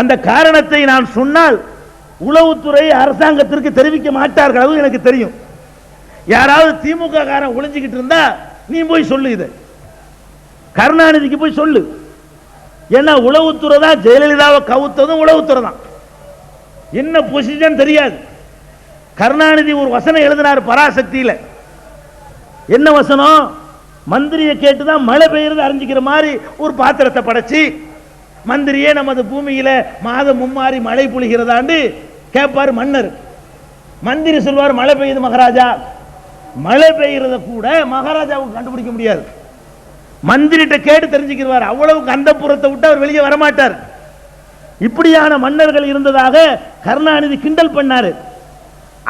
அந்த காரணத்தை நான் சொன்னால் உளவுத்துறை அரசாங்கத்திற்கு தெரிவிக்க மாட்டார்கள் அதுவும் எனக்கு தெரியும். யாராவது திமுக காரன் ஒளிஞ்சுக்கிட்டு இருந்தா நீ போய் சொல்லு இதை. கருணாநிதிக்கு போய் சொல்லு. ஏன்னா உளவுத்துறை தான் ஜெயலலிதாவை கவுத்ததும் உளவுத்துறை தான். என்ன பொசிஷன் தெரியாது. கருணாநிதி ஒரு வசனம் எழுதினார் பராசக்தியில். என்ன வசனம்? மந்திரியை கேட்டு தான் மழை பெய்யறது அறிஞ்சிக்கிற மாதிரி ஒரு பாத்திரத்தை படைச்சு மந்திரியே நமது பூமியில மாதம் மும்மாறி மழை பொழிகிறதாண்டு கேட்பார் மன்னர். மந்திரி சொல்வார் மழை பெய்யுது மகாராஜா. மழை பெய்யறத கூட மகாராஜாவுக்கு கண்டுபிடிக்க முடியாது. மந்திரிட்ட கேட்டு தெரிஞ்சுக்கிறார் அவ்வளவுக்கு அந்த புறத்தை விட்டு அவர் வெளியே வரமாட்டார். இப்படியான மன்னர்கள் இருந்ததாக கருணாநிதி கிண்டல் பண்ணாரு.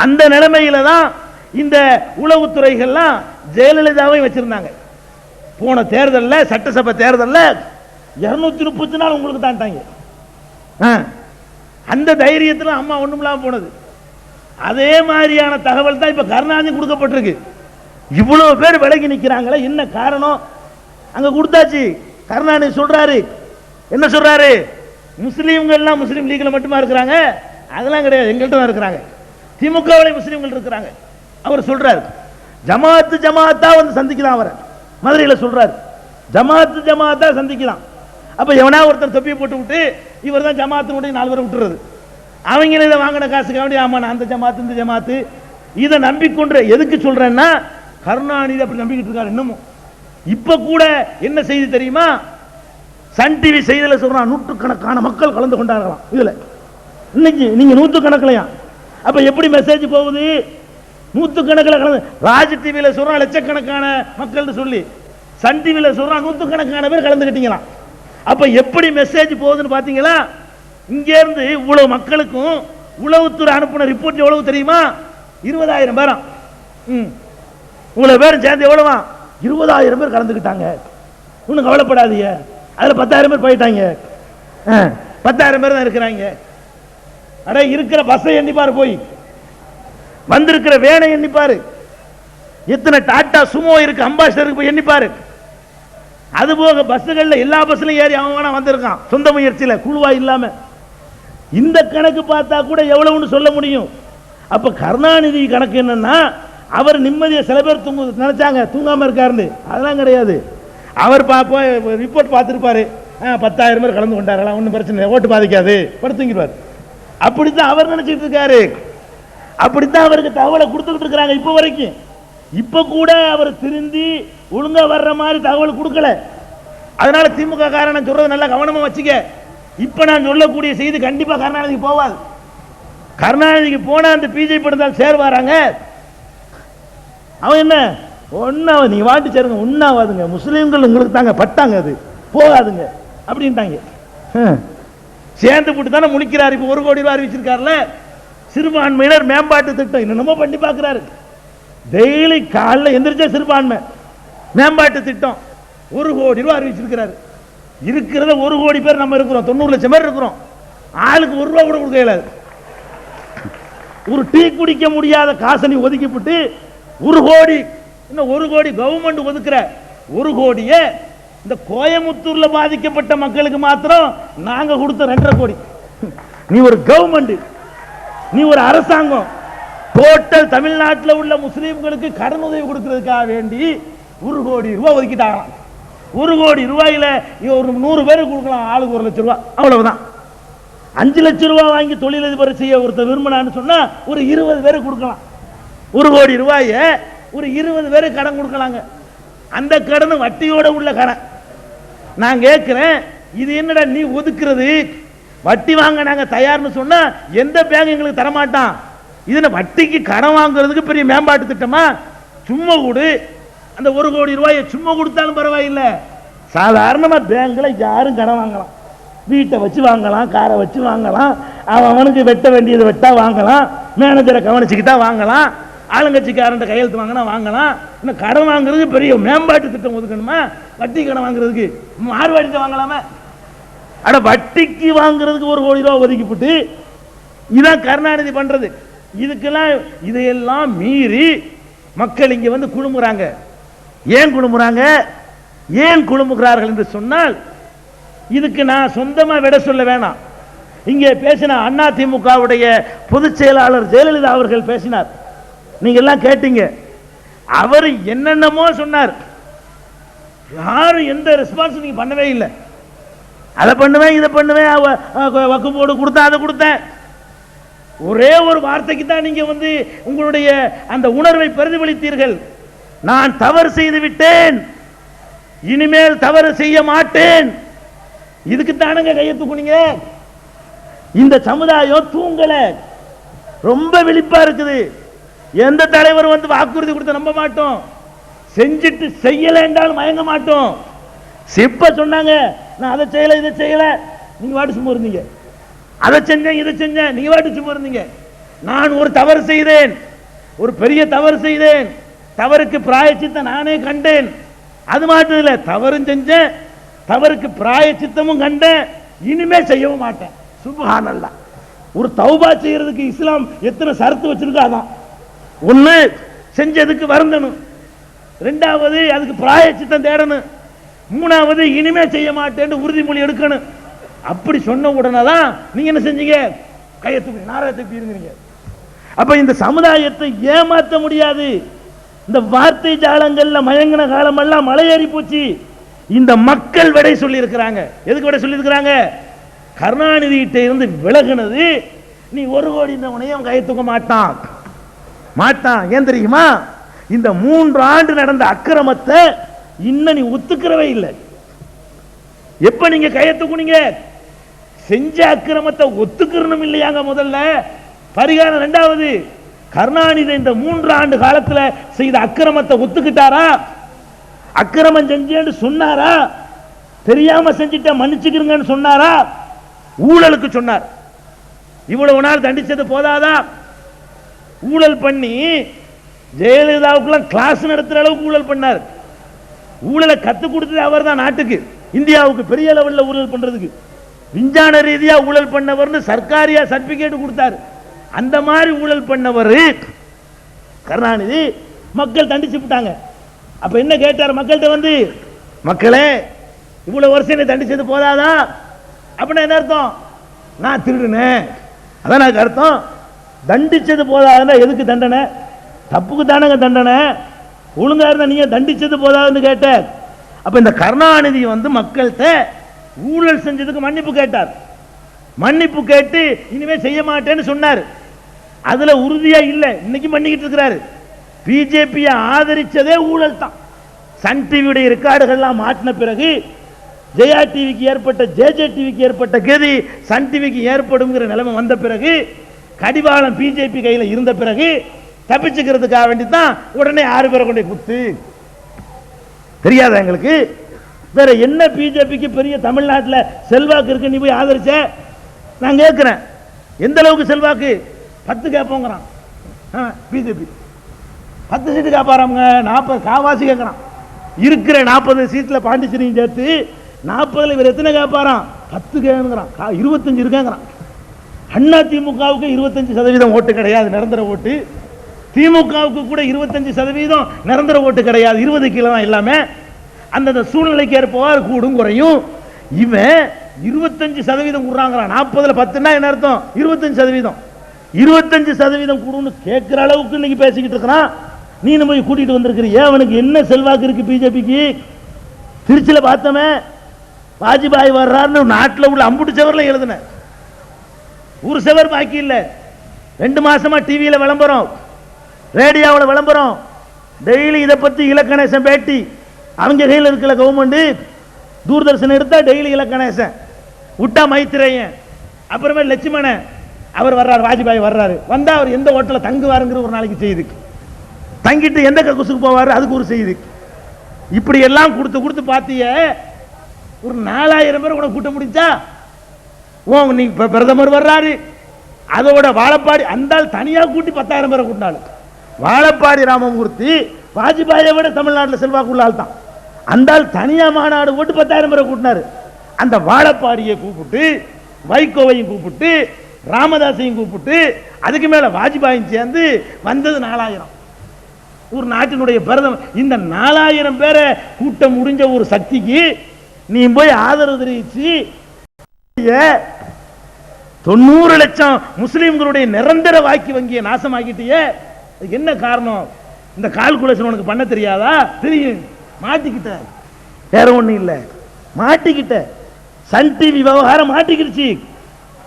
அந்த நிலைமையில தான் இந்த உளவுத்துறைகள்லாம் ஜெயலலிதாவை வச்சிருந்தாங்க. போன தேர்தலில் சட்டசபை தேர்தலில் இருநூத்தி முப்பத்தி நாலு உங்களுக்கு ஆ. அந்த தைரியத்தில் அம்மா ஒண்ணுமில்லாம போனது. அதே மாதிரியான தகவல் தான் இப்ப கருணாநிதி கொடுக்கப்பட்டிருக்கு. இவ்வளவு பேர் விலகி நிக்கிறாங்களே என்ன காரணம்? அங்க கொடுத்தாச்சு. கருணாநிதி சொல்றாரு. என்ன சொல்றாரு? முஸ்லீம்கள்லாம் முஸ்லீம் லீக்ல மட்டுமா இருக்கிறாங்க? அதெல்லாம் கிடையாது. எங்கள்கிட்ட தான் இருக்கிறாங்க. திமுகவில் முஸ்லீம்கள் இருக்கிறாங்க. அவர் சொல்றாரு. ஜமாத்து ஜமாத்தா வந்து சந்திக்கலாம் அவரை. மதுரையில் சொல்றாரு. ஜமாத்து ஜமாத்தா சந்திக்கலாம். அப்போ எவனா ஒருத்தர் தொப்பியை போட்டு விட்டு இவர் தான் ஜமாத்தினுடைய நாலு பேரை விட்டுறது. அவங்க இதை வாங்கின காசுக்கு வேண்டி ஆமா நான் அந்த ஜமாத்து இந்த ஜமாத்து. இதை நம்பிக்கொண்டு எதுக்கு சொல்றேன்னா கருணாநிதி அப்படி நம்பிக்கிட்டு இருக்காரு இன்னமும். இப்ப கூட என்ன செய்தி தெரியுமா? சன் டிவி செய்தியில் சொல்றான் நூற்றுக்கணக்கான மக்கள் கலந்து கொண்டாடலாம் இதுல. இன்னைக்கு நீங்க நூற்றுக்கணக்கிலையா? அப்ப எப்படி மெசேஜ் போகுது? நூற்றுக்கணக்கில் கலந்து ராஜ் டிவியில் சொல்றான் லட்சக்கணக்கான மக்கள்னு சொல்லி. சன் டிவியில் சொல்றான் நூற்றுக்கணக்கான பேர் கலந்துக்கிட்டீங்களாம் அப்ப எப்படி மெசேஜ் போகுதுன்னு பாத்தீங்களா? இங்க இருந்து இவ்வளவு மக்களுக்கும் உளவுத்துறை அனுப்பின ரிப்போர்ட் எவ்வளவு தெரியுமா? இருபதாயிரம் பேரும். ம். இவ்வளவு பேரும் சேர்ந்து எவ்வளவா? இருபதாயிரம் பேர் கலந்துக்கிட்டாங்க. ஒன்றும் கவலைப்படாதீங்க. அதில் பத்தாயிரம் பேர் போயிட்டாங்க. ஆ, பத்தாயிரம் பேர் தான் இருக்கிறாங்க. அட இருக்கிற பஸ்ஸை எண்ணிப்பாரு போய். வந்திருக்கிற வேனை எண்ணிப்பாரு எத்தனை டாட்டா சுமோ இருக்கு அம்பாசிடருக்கு போய் எண்ணிப்பாரு அது போக எல்லா பஸ்லையும் ஏறி அவன் வேணா வந்திருக்கான். சொந்த முயற்சியில் குழுவா இல்லாம. இந்த கணக்கு பார்த்தா கூட எவ்வளவுன்னு சொல்ல முடியும். அப்ப கருணாநிதி கணக்கு என்னன்னா அவர் நிம்மதியை சில பேர் தூங்கு நினைச்சாங்க தூங்காம இருக்காருன்னு. அதெல்லாம் கிடையாது. அவர் பாப்போ ரிப்போர்ட் பார்த்துருப்பாரு. ஆ, பத்தாயிரம் பேர் கலந்து கொண்டார்களா ஒன்றும் பிரச்சனை இல்லை ஓட்டு பாதிக்காது. படுத்துங்கிடுவார் அப்படித்தான் அவர் நினைச்சிட்டு இருக்காரு. அப்படித்தான் அவருக்கு தகவலை கொடுத்துக்கிட்டு இருக்கிறாங்க இப்போ வரைக்கும். இப்போ கூட அவர் திருந்தி ஒழுங்கா வர்ற மாதிரி தகவல் கொடுக்கல. அதனால திமுக காரணம் சொல்றது நல்லா கவனமா வச்சுக்க. இப்ப நான் சொல்லக்கூடிய செய்தி கண்டிப்பா கருணாநிதிக்கு போவாது. கருணாநிதிக்கு போனா அந்த பிஜேபி இருந்தால் சேர்வாராங்க அவன் என்ன? ஒன்னாவது நீ வாட்டி சேருங்க ஒன்னாவாதுங்க முஸ்லீம்கள் உங்களுக்கு தாங்க பட்டாங்க அது. போகாதுங்க. அப்படின்ட்டாங்க. சேர்ந்து போட்டு தானே முடிக்கிறார் இப்போ ஒரு கோடி ரூபாய் அறிவிச்சிருக்காருல. சிறுபான்மையினர் மேம்பாட்டு திட்டம். என்னென்னமோ பண்ணி பார்க்குறாரு. டெய்லி காலைல எந்திரிச்சா சிறுபான்மை. மேம்பாட்டு திட்டம். ஒரு கோடி ரூபா அறிவிச்சிருக்கிறாரு. இருக்கிறத ஒரு கோடி பேர் நம்ம இருக்கிறோம். தொண்ணூறு லட்சம் பேர் இருக்கிறோம். ஆளுக்கு ஒரு ரூபா கூட கொடுக்க இயலாது. ஒரு டீ குடிக்க முடியாத காசனை ஒதுக்கிவிட்டு ஒரு கோடி இன்னும் ஒரு கோடி கவர்மெண்ட் ஒதுக்குற ஒரு கோடியே இந்த கோயமுத்தூர்ல பாதிக்கப்பட்ட மக்களுக்கு மாத்திரம் நாங்க கொடுத்த ரெண்டரை கோடி. நீ ஒரு கவர்மெண்ட் நீ ஒரு அரசாங்கம். டோட்டல் தமிழ்நாட்டில் உள்ள முஸ்லீம்களுக்கு கடன் உதவி கொடுக்கிறதுக்காக வேண்டி ஒரு கோடி ரூபாய் ஒதுக்கிட்டாங்களாம். ஒரு கோடி ரூபாயில ஒரு நூறு பேருக்கு கொடுக்கலாம் ஆளுக்கு ஒரு லட்சம் ரூபா. அவ்வளவுதான். அஞ்சு லட்சம் ரூபா வாங்கி தொழிலதிபர் செய்ய ஒருத்தர் விரும்பினான்னு சொன்னா ஒரு இருபது பேருக்கு கொடுக்கலாம். ஒரு கோடி ரூபாய ஒரு இருபது பேர் கடன் கொடுக்கலாங்க. அந்த கடன் வட்டியோட உள்ள கடன். நான் கேட்கிறேன் இது என்னடா நீ ஒதுக்குறது? வட்டி வாங்க நாங்க தயார்னு சொன்னா எந்த பேங்க் எங்களுக்கு தரமாட்டான்? இதில் வட்டிக்கு கடன் வாங்குறதுக்கு பெரிய மேம்பாட்டு திட்டமா? சும்மா கொடு. அந்த ஒரு கோடி ரூபாயை சும்மா கொடுத்தாலும் பரவாயில்லை. சாதாரணமாக பேங்கில் யாரும் கடன் வாங்கலாம். வீட்டை வச்சு வாங்கலாம் காரை வச்சு வாங்கலாம் அவன் அவனுக்கு வெட்ட வேண்டியதை வெட்டா வாங்கலாம் மேனேஜரை கவனிச்சுக்கிட்டா வாங்கலாம் ஆளுங்கட்சிக்காரன் கையெழுத்து வாங்கினா வாங்கலாம். இன்னும் கடன் வாங்குறதுக்கு பெரிய மேம்பாட்டு திட்டம் ஒதுக்கணுமா? வட்டி கடன் வாங்குறதுக்கு மார்வாடிட்ட வாங்கலாமா? அட வட்டிக்கு வாங்குறதுக்கு ஒரு கோடி ரூபா ஒதுக்கிவிட்டு இதான் கருணாநிதி பண்றது. இதுக்கெல்லாம் இதையெல்லாம் மீறி மக்கள் இங்க வந்து குழுமுறாங்க. ஏன் குழுமுறாங்க? ஏன் குழுமுகிறார்கள் என்று சொன்னால் இதுக்கு நான் சொந்தமா விட சொல்ல வேணாம். இங்கே பேசின அண்ணா திமுகவுடைய பொதுச் செயலாளர் ஜெயலலிதா அவர்கள் பேசினார். நீங்க எல்லாம் கேட்டீங்க. அவர் என்னென்னமோ சொன்னார். யாரும் எந்த ரெஸ்பான்ஸ் நீங்க பண்ணவே இல்லை. அதை பண்ணுவேன் இதை பண்ணுவேன் அவ- அவ- வக்கு போடு கொடுத்தேன் அதை கொடுத்தேன். ஒரே ஒரு வார்த்தைக்கு தான் நீங்க வந்து உங்களுடைய அந்த உணர்வை பிரதிபலித்தீர்கள். நான் தவறு செய்து விட்டேன். இனிமேல் தவறு செய்ய மாட்டேன். இதுக்கு தானுங்க கையை தூக்குனீங்க. இந்த சமுதாயம் தூங்கல. ரொம்ப விழிப்பா இருக்குது. எந்த தலைவர் வந்து வாக்குறுதி கொடுத்து நம்ப மாட்டோம். செஞ்சுட்டு செய்யல என்றாலும் மயங்க மாட்டோம். சிப்ப சொன்னாங்க நான் அதை செய்யல இதை செய்யல. நீங்க வாட்டு சும்மா இருந்தீங்க. அதை செஞ்சேன் இதை செஞ்சேன் நீங்க வாட்டு சும்மா இருந்தீங்க. நான் ஒரு தவறு செய்தேன். ஒரு பெரிய தவறு செய்தேன். தவறுக்கு பிராயச்சித்தம் நானே கண்டேன். அது மாட்டது இல்லை தவறும் செஞ்சேன் தவறுக்கு பிராயச்சித்தமும் கண்டேன் இனிமே செய்யவும் மாட்டேன். சுபஹானல்லாஹ் ஒரு தௌபா செய்யறதுக்கு இஸ்லாம் எத்தனை சரத்து வச்சிருக்கோ அதான். ஒண்ணு செஞ்சதுக்கு வருந்தணும். ரெண்டாவது அதுக்கு பிராயச்சித்தம் தேடணும். மூணாவது இனிமே செய்ய மாட்டேன்னு உறுதிமொழி எடுக்கணும். அப்படி சொன்ன உடனே தான் நீங்க என்ன செஞ்சீங்க? கையை தூக்கி நாராயணத்துக்கு இருந்தீங்க. அப்ப இந்த சமுதாயத்தை ஏமாத்த முடியாது. இந்த வார்த்தை ஜாலங்கள்ல மயங்கின காலமெல்லாம் மலையேறி போச்சு. இந்த மக்கள் விடை சொல்லி இருக்கிறாங்க எதுக்கு விடை சொல்லி இருக்கிறாங்க கருணாநிதி கிட்ட இருந்து விலகுனது நீ ஒரு கோடி இந்த உனையும் கையை தூக்க மாட்டான். மாட்டான். ஏன் தெரியுமா? இந்த மூன்று ஆண்டு நடந்த அக்கிரமத்தை இன்னும் நீ ஒத்துக்கிறவே இல்லை. எப்ப நீங்க கையை தூக்குனீங்க? செஞ்ச அக்கிரமத்தை ஒத்துக்கிறனும் இல்லையாங்க முதல்ல. பரிகாரம் ரெண்டாவது. கருணாநிதி இந்த மூன்று ஆண்டு காலத்துல செய்த அக்கிரமத்தை ஒத்துக்கிட்டாரா? அக்கிரமம் செஞ்சேன்னு சொன்னாரா? தெரியாம செஞ்சுட்ட மன்னிச்சுக்கிறீங்கன்னு சொன்னாரா? ஊழலுக்கு சொன்னார். இவ்வளவு நாள் தண்டிச்சது போதாதா? ஊழல் பண்ணி ஜெயலலிதாவுக்குலாம் கிளாஸ் நடத்துற அளவுக்கு ஊழல் பண்ணார். ஊழலை கற்றுக் கொடுத்தது அவர் தான் நாட்டுக்கு. இந்தியாவுக்கு பெரிய லெவலில் ஊழல் பண்றதுக்கு. விஞ்ஞான ரீதியாக ஊழல் பண்ணவர்னு சர்க்காரியா சர்டிபிகேட் கொடுத்தாரு. அந்த மாதிரி ஊழல் பண்ணவர். கருணாநிதி மக்கள் தண்டிச்சு விட்டாங்க. அப்ப என்ன கேட்டார் மக்கள்கிட்ட வந்து? மக்களே இவ்வளவு வருஷம் என்ன தண்டிச்சது போதாதா? அப்படின்னா என்ன அர்த்தம்? நான் திருடுனேன் அதான் எனக்கு அர்த்தம். தண்டிச்சது போதாதுன்னா எதுக்கு தண்டனை? தப்புக்கு தானங்க தண்டனை. ஒழுங்கா இருந்தா நீங்க தண்டிச்சது போதாதுன்னு கேட்ட. அப்ப இந்த கருணாநிதி வந்து மக்கள்கிட்ட ஊழல் செஞ்சதுக்கு மன்னிப்பு கேட்டார். மன்னிப்பு கேட்டு இனிமே செய்ய மாட்டேன்னு சொன்னார். அதுல உறுதியா இல்ல. இன்னைக்கு பண்ணிக்கிட்டு இருக்கிறாரு. பிஜேபியை ஆதரிச்சதே ஊழல் தான். சன் டிவியுடைய ரெக்கார்டுகள்லாம் மாட்டின பிறகு ஜெயா டிவிக்கு ஏற்பட்ட ஜேஜே டிவிக்கு ஏற்பட்ட கதி சன் டிவிக்கு ஏற்படுங்கிற நிலைமை வந்த பிறகு கடிவாளம் பிஜேபி கையில் இருந்த பிறகு தப்பிச்சுக்கிறதுக்காக வேண்டி தான் உடனே ஆறு பேரை கொண்டே குத்து. தெரியாத எங்களுக்கு? வேற என்ன பிஜேபிக்கு பெரிய தமிழ்நாட்டில் செல்வாக்கு இருக்கு நீ போய் ஆதரிச்ச? நான் கேட்குறேன் எந்த அளவுக்கு செல்வாக்கு? பத்து கேட்போங்கிறான் பிஜேபி. பத்து சீட்டு கேட்பாராங்க நாற்பது காவாசி கேட்குறான் இருக்கிற நாற்பது சீட்டில் பாண்டிச்சேரியும் சேர்த்து நாற்பதுல இவர் எத்தனை கேட்பாராம் பத்து கேட்குறான் இருபத்தஞ்சு இருக்கேங்கிறான். அண்ணா திமுகவுக்கு இருபத்தஞ்சு சதவீதம் ஓட்டு கிடையாது நிரந்தர ஓட்டு. திமுகவுக்கு கூட இருபத்தஞ்சு சதவீதம் நிரந்தர ஓட்டு கிடையாது. இருபது கிலோ தான் எல்லாமே அந்தந்த சூழ்நிலைக்கு ஏற்பவாறு கூடும் குறையும். இவன் இருபத்தஞ்சு சதவீதம் கூடுறாங்கிறான் நாற்பதுல பத்துனா என்ன அர்த்தம்? இருபத்தஞ்சு சதவீதம். இருபத்தஞ்சு சதவீதம் கூடும்னு கேட்குற அளவுக்கு இன்னைக்கு பேசிக்கிட்டு இருக்கிறான் நீ நம்ம போய் கூட்டிட்டு வந்திருக்கிறிய அவனுக்கு என்ன செல்வாக்கு இருக்கு பிஜேபிக்கு? திருச்சியில் பார்த்தமே வாஜ்பாய் வர்றாருன்னு நாட்டில் உள்ள அம்புட்டு செவரில் எழுதுனேன் ஒரு செவர் பாக்கி இல்லை. ரெண்டு மாசமா டிவியில விளம்பரம். ரேடியோவில் விளம்பரம். டெய்லி இதை பற்றி இலக்கணேசன் பேட்டி. அவங்க கையில் இருக்கல கவர்மெண்ட்டு தூர்தர்ஷன் எடுத்தா டெய்லி இலக்கணேசன். விட்டா மைத்திரேயன். அப்புறமே லட்சுமணன். அவர் வர்றாரு வாஜ்பாய் வர்றாரு. வந்தா அவர் எந்த ஹோட்டலில் தங்குவாருங்கிற ஒரு நாளைக்கு செய்தி. தங்கிட்டு எந்த கக்குசுக்கு போவார் அதுக்கு ஒரு செய்தி. இப்படி எல்லாம் கொடுத்து கொடுத்து பார்த்திய ஒரு நாலாயிரம் பேர் கூட கூட்ட முடிஞ்சா? ஓ நீ பிரதமர் வர்றாரு. அதோட வாழப்பாடி அந்தால் தனியாக கூட்டி பத்தாயிரம் பேரை கூட்டினாள் வாழப்பாடி ராமமூர்த்தி வாஜ்பாயை விட தமிழ்நாட்டில் செல்வாக்கு உள்ள தான். அந்தால் தனியாக மாநாடு போட்டு பத்தாயிரம் பேரை கூட்டினாரு. அந்த வாழப்பாடியை கூப்பிட்டு வைகோவையும் கூப்பிட்டு ராமதாசையும் கூப்பிட்டு அதுக்கு மேலே வாஜ்பாயும் சேர்ந்து வந்தது நாலாயிரம். ஒரு நாட்டினுடைய பிரதமர் இந்த நாலாயிரம் பேரை கூட்டம் முடிஞ்ச ஒரு சக்திக்கு நீ போய் ஆதரவு தெரிவிச்சு தொண்ணூறு லட்சம் முஸ்லீம்களுடைய நிரந்தர வாக்கி வங்கியை நாசமாக்கிட்டிய. என்ன காரணம்? இந்த கால்குலேஷன் உனக்கு பண்ண தெரியாதா? தெரியும். மாட்டிக்கிட்ட. வேற ஒன்றும் இல்லை. மாட்டிக்கிட்ட. சன் டிவி விவகாரம் மாட்டிக்கிடுச்சு.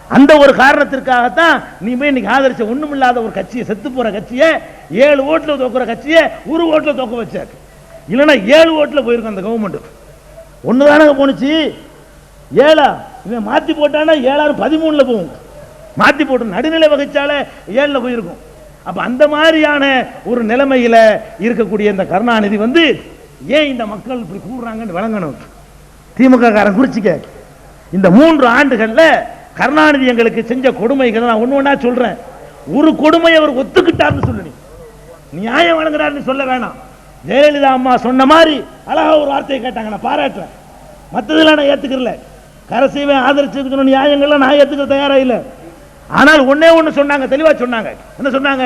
அந்த ஒரு காரணத்திற்காகத்தான் நீ போய் இன்னைக்கு ஆதரிச்ச ஒண்ணுமில்லாத ஒரு கட்சியை செத்து போற கட்சியை ஏழு ஓட்டுல தோக்குற கட்சியை ஒரு ஓட்டுல தோக்க வச்சாரு இல்லைன்னா ஏழு ஓட்டுல போயிருக்கும் அந்த கவர்மெண்ட் தானே போணுச்சு? ஏழா? இவன் மாத்தி போட்டானா ஏழாயிரம் பதிமூணுல போகும். மாத்தி போட்டு நடுநிலை வகைச்சால ஏழுல போயிருக்கும். அப்ப அந்த மாதிரியான ஒரு நிலைமையில இருக்கக்கூடிய இந்த கருணாநிதி வந்து ஏன் இந்த மக்கள் இப்படி கூடுறாங்கன்னு விளங்கணும்? திமுக காரன் குறிச்சிக்க. இந்த மூன்று ஆண்டுகள்ல கருணாநிதி எங்களுக்கு செஞ்ச கொடுமைகள் நான் ஒன்று ஒன்றா சொல்கிறேன் ஒரு கொடுமையை அவர் ஒத்துக்கிட்டார்னு சொல்லு நியாயம் வழங்குறாருன்னு சொல்ல வேணாம். ஜெயலலிதா அம்மா சொன்ன மாதிரி அழகா ஒரு வார்த்தையை கேட்டாங்க நான் பாராட்டுறேன். மற்றதெல்லாம் நான் ஏற்றுக்கிறல கரசீவை ஆதரிச்சிருக்கணும் நியாயங்கள்லாம் நான் ஏற்றுக்க தயாராக இல்லை. ஆனால் ஒன்னே ஒன்று சொன்னாங்க தெளிவாக சொன்னாங்க. என்ன சொன்னாங்க?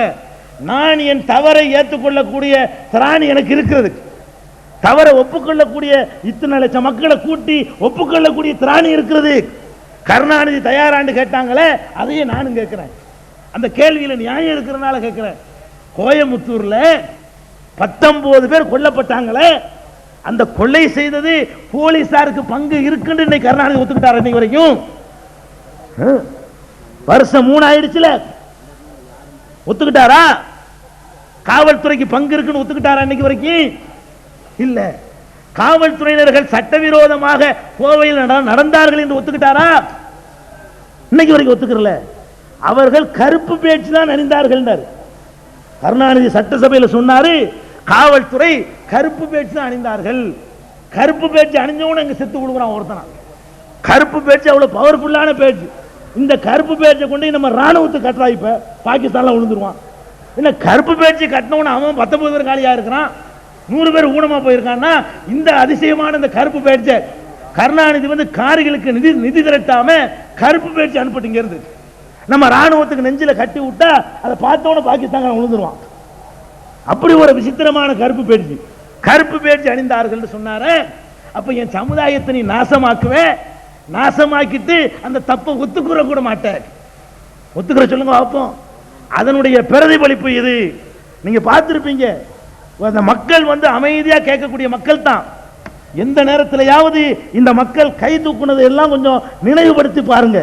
நான் என் தவறை ஏற்றுக்கொள்ளக்கூடிய திராணி எனக்கு இருக்கிறது. தவறை ஒப்புக்கொள்ளக்கூடிய இத்தனை லட்சம் மக்களை கூட்டி ஒப்புக்கொள்ளக்கூடிய திராணி இருக்கிறது. கருணாநிதி தயாரான்னு கேட்டாங்களே அதையும் நானும் கேட்கிறேன். அந்த கேள்வியில் நியாயம் இருக்கிறனால கேட்கிறேன். கோயமுத்தூர்ல பத்தொன்பது பேர் கொல்லப்பட்டாங்களே அந்த கொள்ளை செய்தது போலீசாருக்கு பங்கு இருக்குன்னு இன்னைக்கு கருணாநிதி ஒத்துக்கிட்டார் இன்னைக்கு வரைக்கும். வருஷம் மூணு ஆயிடுச்சுல ஒத்துக்கிட்டாரா? காவல்துறைக்கு பங்கு இருக்குன்னு ஒத்துக்கிட்டாரா இன்னைக்கு வரைக்கும்? இல்லை. காவல்துறையினர்கள் சட்டவிரோதமாக கோவையில் நட- நடந்தார்கள் என்று ஒத்துக்கிட்டாரா? இன்னைக்கு வரைக்கும் ஒத்துக்கிறல. அவர்கள் கருப்பு பேச்சு தான் அணிந்தார்கள் கருணாநிதி சட்டசபையில் சொன்னாரு காவல்துறை கருப்பு பேச்சு தான் அணிந்தார்கள். கருப்பு பேச்சு அணிஞ்சவன இங்க செத்து கொடுக்குறான் ஒருத்தனா. கருப்பு பேச்சு அவ்வளவு பவர்ஃபுல்லான பேச்சு. இந்த கருப்பு பேச்சை கொண்டு நம்ம ராணுவத்துக்கு கட்டுறா இப்ப. பாகிஸ்தான்ல விழுந்துருவான். என்ன கருப்பு பேச்சு கட்டினவன அவன் பத்தொன்பது பேர் காலியா இருக்கிறான்? நூறு பேர் ஊனமா போயிருக்கான்னா இந்த அதிசயமான இந்த கருப்பு பயிற்சி கருணாநிதி வந்து காரிகளுக்கு நிதி நிதி திரட்டாம கருப்பு பயிற்சி அனுப்பிட்டு நம்ம ராணுவத்துக்கு நெஞ்சில கட்டி விட்டா அதை பார்த்தவன பாகிஸ்தான் விழுந்துருவான் அப்படி ஒரு விசித்திரமான கருப்பு பயிற்சி கருப்பு பேச்சு அணிந்தார்கள் சொன்னாரு அப்ப என் சமுதாயத்தை நீ நாசமாக்குவே? நாசமாக்கிட்டு அந்த தப்பை ஒத்துக்குற கூட மாட்டார். ஒத்துக்கிற சொல்லுங்க பார்ப்போம். அதனுடைய பிரதிபலிப்பு இது நீங்க பார்த்துருப்பீங்க. அந்த மக்கள் வந்து அமைதியாக கேட்கக்கூடிய மக்கள் தான் எந்த நேரத்திலையாவது இந்த மக்கள் கை தூக்குனதை எல்லாம் கொஞ்சம் நினைவுபடுத்தி பாருங்க.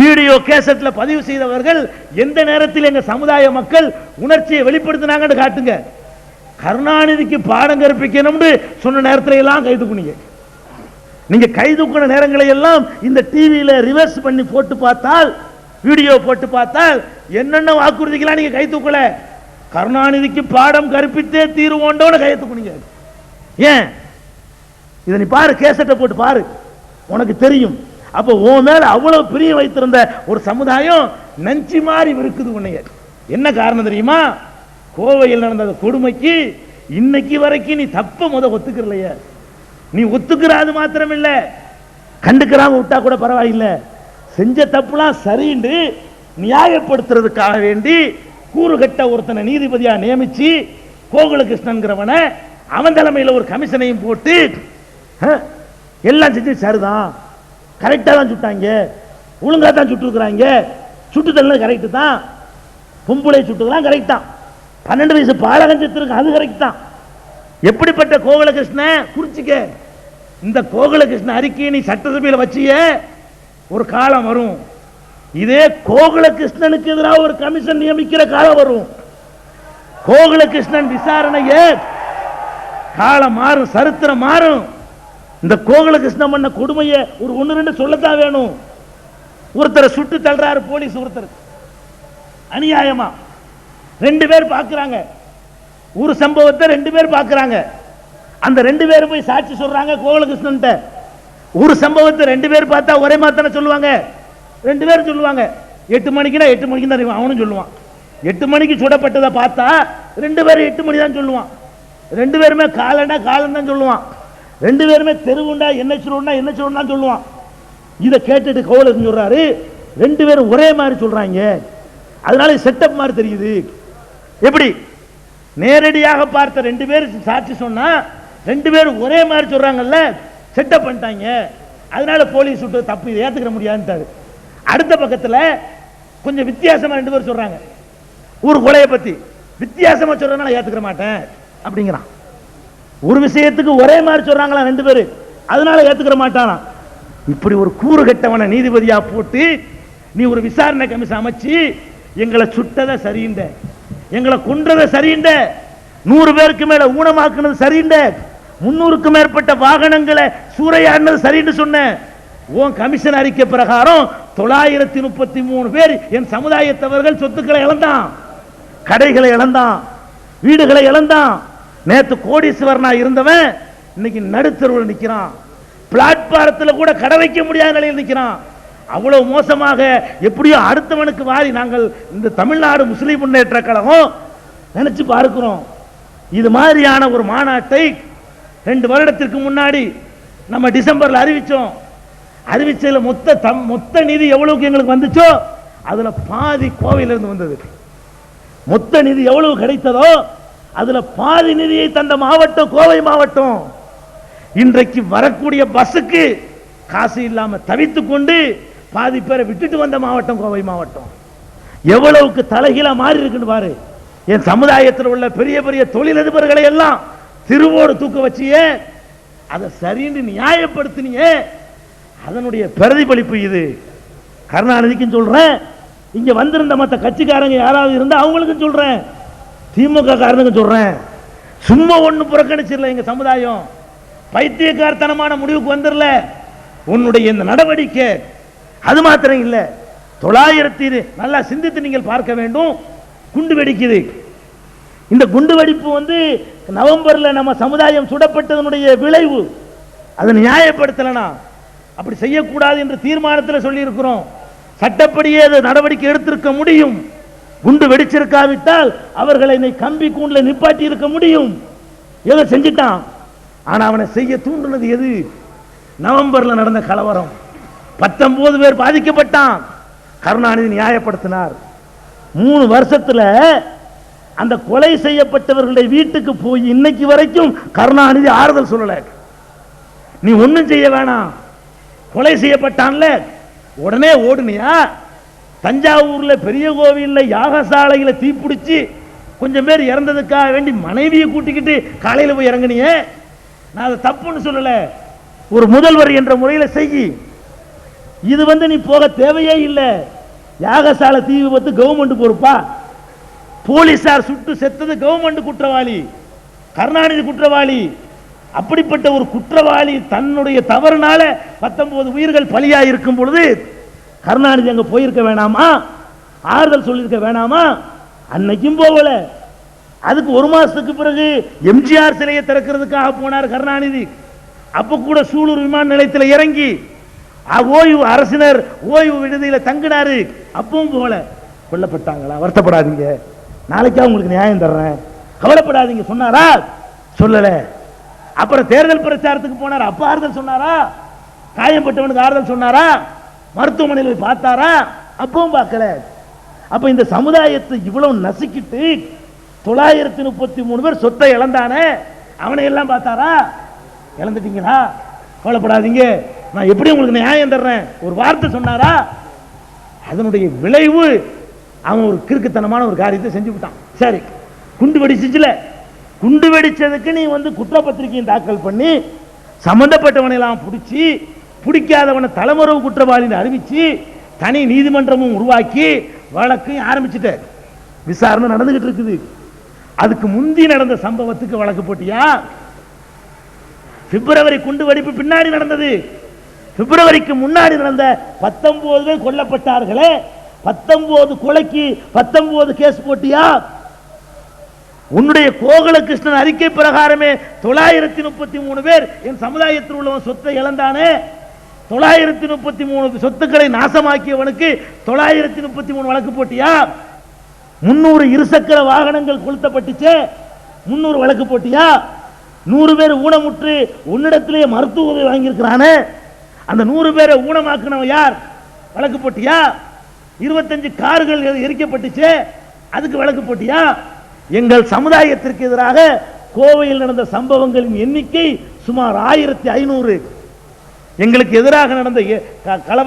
வீடியோ கேசட்ல பதிவு செய்தவர்கள் எந்த நேரத்தில் எங்க சமுதாய மக்கள் உணர்ச்சியை வெளிப்படுத்தினாங்கன்னு காட்டுங்க. கருணாநிதிக்கு பாடம் கற்பிக்கணும்னு சொன்ன நேரத்தில எல்லாம் கை தூக்குனீங்க. நீங்க கை தூக்குன நேரங்களை எல்லாம் இந்த டிவியில ரிவர்ஸ் பண்ணி போட்டு பார்த்தால் வீடியோ போட்டு பார்த்தால் என்னென்ன வாக்குறுதிகளா நீங்க கை தூக்கலை? கருணாநிதிக்கு பாடம் கற்பித்தே தீருவோண்டோட கை தூக்குனீங்க ஏன்? இதை நீ பாரு கேசட்டை போட்டு பாரு. உனக்கு தெரியும். அப்போ உன் மேல அவ்வளவு பிரிய வைத்திருந்த ஒரு சமுதாயம் நஞ்சி மாறி இருக்குது உன்னைய. என்ன காரணம் தெரியுமா? கோவையில் நடந்த கொடுமைக்கு இன்னைக்கு வரைக்கும் நீ தப்ப முத ஒத்துக்கிறலையே. நீ ஒத்துக்கிறாது மாத்திரம் இல்ல கண்டுக்கிறாம விட்டா கூட பரவாயில்லை. செஞ்ச தப்புலாம் சரின்னு நியாயப்படுத்துறதுக்காக வேண்டி கூறுகட்ட ஒருத்தனை நீதிபதியா நியமிச்சு கோகுலகிருஷ்ணன்கிறவனை அவன் தலைமையில் ஒரு கமிஷனையும் போட்டு எல்லாம் செஞ்சு சரிதான் கரெக்டாக தான் சுட்டாங்க. ஒழுங்காக தான் சுட்டுருக்குறாங்க. சுட்டுதல்லாம் கரெக்டு தான். பொம்புளை சுட்டுதெல்லாம் கரெக்ட் தான். பன்னெண்டு வயசு பாலகம் செத்துருக்கு அது கரெக்ட் தான். எப்படிப்பட்ட கோகுலகிருஷ்ண குறிச்சிக்க. இந்த கோகுலகிருஷ்ண அறிக்கையை நீ சட்டசபையில் வச்சிய ஒரு காலம் வரும். இதே கோகுலகிருஷ்ணனுக்கு எதிராக ஒரு கமிஷன் நியமிக்கிற காலம் வரும். கோகுலகிருஷ்ணன் விசாரணையே காலம் மாறும் சரித்திரம் மாறும். இந்த கோகுலகிருஷ்ணன் பண்ண கொடுமையை ஒரு ஒன்று ரெண்டு சொல்லத்தான் வேணும். ஒருத்தரை சுட்டு தள்ளுறாரு போலீஸ் ஒருத்தர் அநியாயமா. ரெண்டு பேர் பார்க்குறாங்க. ஒரு சம்பவத்தை ரெண்டு பேர் பார்க்குறாங்க. அந்த ரெண்டு பேரும் போய் சாட்சி சொல்றாங்க கோகுலகிருஷ்ணன்ட்ட ஒரு சம்பவத்தை ரெண்டு பேர் பார்த்தா ஒரே தானே சொல்லுவாங்க. ரெண்டு பேரும் சொல்லுவாங்க. எட்டு மணிக்குனா எட்டு மணிக்கு தான் அவனும் சொல்லுவான். எட்டு மணிக்கு சுடப்பட்டதை பார்த்தா ரெண்டு பேரும் எட்டு மணி தான் சொல்லுவான். ரெண்டு பேருமே காலண்டா காலம் தான் சொல்லுவான். ரெண்டு பேருமே தெருவுண்டா என்ன சொல்லுண்டா என்ன சொல்லுண்டா சொல்லுவான். இதை கேட்டுட்டு கோவலன் சொல்றாரு. ரெண்டு பேரும் ஒரே மாதிரி சொல்றாங்க. அதனால செட்டப் மாதிரி தெரியுது. எப்படி? நேரடியாக பார்த்த ரெண்டு பேர் சாட்சி சொன்னா ரெண்டு பேரும் ஒரே மாதிரி சொல்றாங்கல்ல செட்டப் பண்ணிட்டாங்க. அதனால போலீஸ் விட்டு தப்பு இதை ஏத்துக்கிற முடியாதுட்டாரு அடுத்த பக்கத்தில் கொஞ்சம் வித்தியாசமா ரெண்டு பேர் சொல்கிறாங்க ஒரு கொலையை பற்றி வித்தியாசமா சொல்றதுனால ஏத்துக்கிற மாட்டேன் அப்படிங்கிறான். ஒரு விஷயத்துக்கு ஒரே மாதிரி சொல்றாங்களா ரெண்டு பேரு. அதனால ஏத்துக்கிற மாட்டானா. இப்படி ஒரு கூறு கட்டவனை நீதிபதியா போட்டு நீ ஒரு விசாரணை கமிஷன் அமைச்சு எங்களை சுட்டதை சரியிண்ட எங்களை கொன்றதை சரியிண்ட நூறு பேருக்கு மேல ஊனமாக்குனது சரியுண்ட முன்னூறுக்கு மேற்பட்ட வாகனங்களை சூறையாடினது சரின்னு சொன்னேன் உன் கமிஷன் அறிக்கை பிரகாரம் தொள்ளாயிரத்தி முப்பத்தி மூணு பேர் என் சமுதாயத்தவர்கள் சொத்துக்களை இழந்தான். கடைகளை இழந்தான். வீடுகளை இழந்தான். நேத்து கோடீஸ்வரனா இருந்தவன் இன்னைக்கு நடுத்தருவில் நிற்கிறான் பிளாட்பாரத்தில் கூட கடை வைக்க முடியாத நிலையில் நிற்கிறான் அவ்வளவு மோசமாக எப்படியோ அடுத்தவனுக்கு வாரி நாங்கள் இந்த தமிழ்நாடு முஸ்லீம் முன்னேற்ற கழகம் நினைச்சு பார்க்கிறோம். இது மாதிரியான ஒரு மாநாட்டை ரெண்டு வருடத்திற்கு முன்னாடி நம்ம டிசம்பரில் அறிவிச்சோம். அறிவிச்சதுல மொத்த தம் மொத்த நிதி எவ்வளவுக்கு எங்களுக்கு வந்துச்சோ அதுல பாதி கோவையிலிருந்து வந்தது. மொத்த நிதி எவ்வளவு கிடைத்ததோ அதுல பாதி நிதியை தந்த மாவட்டம் கோவை மாவட்டம். இன்றைக்கு வரக்கூடிய பஸ்ஸுக்கு காசு இல்லாம தவித்து கொண்டு பாதி பேரை விட்டுட்டு வந்த மாவட்டம் கோவை மாவட்டம். எவ்வளவுக்கு தலைகீழா மாறி இருக்குன்னு பாரு. என் சமுதாயத்தில் உள்ள பெரிய பெரிய தொழிலதிபர்களை எல்லாம் திருவோடு தூக்க வச்சியே அதை சரின்னு நியாயப்படுத்தினியே அதனுடைய பிரதிபலிப்பு இது. கருணாநிதிக்கும் சொல்றேன். இங்க வந்திருந்த மற்ற கட்சிக்காரங்க யாராவது இருந்தா அவங்களுக்கும் சொல்றேன். திமுக காரனுக்கும் சொல்றேன். சும்மா ஒண்ணு புறக்கணிச்சிடல எங்க சமுதாயம். பைத்தியக்காரத்தனமான முடிவுக்கு வந்துடல. உன்னுடைய இந்த நடவடிக்கை அது மாத்திரம் இல்லை. தொள்ளாயிரத்தி நல்லா சிந்தித்து நீங்கள் பார்க்க வேண்டும். குண்டு வெடிக்குது. இந்த குண்டு வெடிப்பு வந்து நவம்பரில் நம்ம சமுதாயம் சுடப்பட்டதனுடைய விளைவு. அதை நியாயப்படுத்தலைனா அப்படி செய்யக்கூடாது என்று தீர்மானத்தில் சொல்லியிருக்கிறோம். சட்டப்படியே அது நடவடிக்கை எடுத்திருக்க முடியும். குண்டு வெடிச்சிருக்காவிட்டால் அவர்களை என்னை கம்பி கூண்டில் நிப்பாட்டி இருக்க முடியும். ஏதோ செஞ்சிட்டான்? ஆனா அவனை செய்ய தூண்டுனது எது? நவம்பர்ல நடந்த கலவரம். பத்தொன்பது பேர் பாதிக்கப்பட்டான். கருணாநிதி நியாயப்படுத்தினார். மூணு வருஷத்துல அந்த கொலை செய்யப்பட்டவர்களுடைய வீட்டுக்கு போய் இன்னைக்கு வரைக்கும் கருணாநிதி ஆறுதல் சொல்லலை. நீ ஒன்றும் செய்ய வேணாம். கொலை செய்யப்பட்டான்ல? உடனே ஓடுனியா? தஞ்சாவூர்ல பெரிய கோவில்ல யாகசாலையில தீப்பிடிச்சு கொஞ்சம் பேர் இறந்ததுக்காக வேண்டி மனைவியை கூட்டிக்கிட்டு காலையில் போய் இறங்குனியே? நான் அதை தப்புன்னு சொல்லல. ஒரு முதல்வர் என்ற முறையில் செய் இது வந்து நீ போக தேவையே இல்லை. யாகசாலை தீ விபத்து கவர்மெண்ட் பொறுப்பா? போலீசார் சுட்டு செத்தது கவர்மெண்ட் குற்றவாளி. கருணாநிதி குற்றவாளி. அப்படிப்பட்ட ஒரு குற்றவாளி தன்னுடைய தவறுனால பத்தொன்பது உயிர்கள் பலியா இருக்கும் பொழுது கருணாநிதி அங்க போயிருக்க வேணாமா? ஆறுதல் சொல்லியிருக்க வேணாமா? அன்னைக்கும் போகல. அதுக்கு ஒரு மாசத்துக்கு பிறகு எம்ஜிஆர் சிலையை திறக்கிறதுக்காக போனார் கருணாநிதி. அப்ப கூட சூலூர் விமான நிலையத்தில் இறங்கி ஓய்வு அரசினர் ஓய்வு விடுதியில தங்கினாரு. அப்பவும் போகல. கொல்லப்பட்டாங்களா? வருத்தப்படாதீங்க. நாளைக்கா உங்களுக்கு நியாயம் தர்றேன். கவலைப்படாதீங்க. சொன்னாரா? சொல்லலை. அப்புறம் தேர்தல் பிரச்சாரத்துக்கு போனார்? அப்ப ஆறுதல் சொன்னாரா? காயப்பட்டவனுக்கு ஆறுதல் சொன்னாரா? மருத்துவமனையில் போய் பார்த்தாரா? அப்பவும் பார்க்கல. அப்ப இந்த சமுதாயத்தை இவ்வளவு நசுக்கிட்டு தொள்ளாயிரத்தி முப்பத்தி மூணு பேர் சொத்தை இழந்தானே அவனை எல்லாம் பார்த்தாரா? இழந்துட்டீங்களா? கவலைப்படாதீங்க. நான் எப்படி உங்களுக்கு நியாயம் தர்றேன். ஒரு வார்த்தை சொன்னாரா? அதனுடைய விளைவு அவன் ஒரு கிறுக்குத்தனமான ஒரு காரியத்தை செஞ்சு விட்டான். சரி குண்டு வெடிச்சுச்சுல. குண்டு வெடிச்சதுக்கு நீ வந்து குற்றப்பத்திரிகையும் தாக்கல் பண்ணி சம்பந்தப்பட்டவனை எல்லாம் பிடிச்சி பிடிக்காதவனை தலைமறைவு குற்றவாளின்னு அறிவிச்சு தனி நீதிமன்றமும் உருவாக்கி வழக்கையும் ஆரம்பிச்சுட்ட. விசாரணை நடந்துகிட்டு இருக்குது. அதுக்கு முந்தி நடந்த சம்பவத்துக்கு வழக்கு போட்டியா? பிப்ரவரி குண்டு வெடிப்பு பின்னாடி நடந்தது. பிப்ரவரிக்கு முன்னாடி நடந்த பத்தொன்பது பேர் கொல்லப்பட்டார்களே. பத்தொன்பது கொலைக்கு பத்தொன்பது கேஸ் போட்டியா? உன்னுடைய கோகுலகிருஷ்ணன் அறிக்கை பிரகாரமே தொள்ளாயிரத்தி முப்பத்தி மூணு பேர் என் சமுதாயத்தில் உள்ளவன் சொத்தை இழந்தானே. தொள்ளாயிரத்தி முப்பத்தி மூணு சொத்துக்களை நாசமாக்கியவனுக்கு தொள்ளாயிரத்தி முப்பத்தி மூணு வழக்கு போட்டியா? முன்னூறு இருசக்கர வாகனங்கள் கொளுத்தப்பட்டுச்சே. முன்னூறு வழக்கு போட்டியா? நூறு பேர் ஊனமுற்று உன்னிடத்திலேயே மருத்துவ உதவி வாங்கியிருக்கிறானே. அந்த நூறு பேரை ஊனமாக்குனவன் யார்? வழக்கு போட்டியா? இருபத்தஞ்சு கார்கள் எ- எரிக்கப்பட்டுச்சே. அதுக்கு வழக்கு போட்டியா? எங்கள் சமுதாயத்திற்கு எதிராக கோவையில் நடந்த சம்பவங்களின் எண்ணிக்கை சுமார் ஆயிரத்தி ஐநூறு. எங்களுக்கு எதிராக நடந்த கலவரம்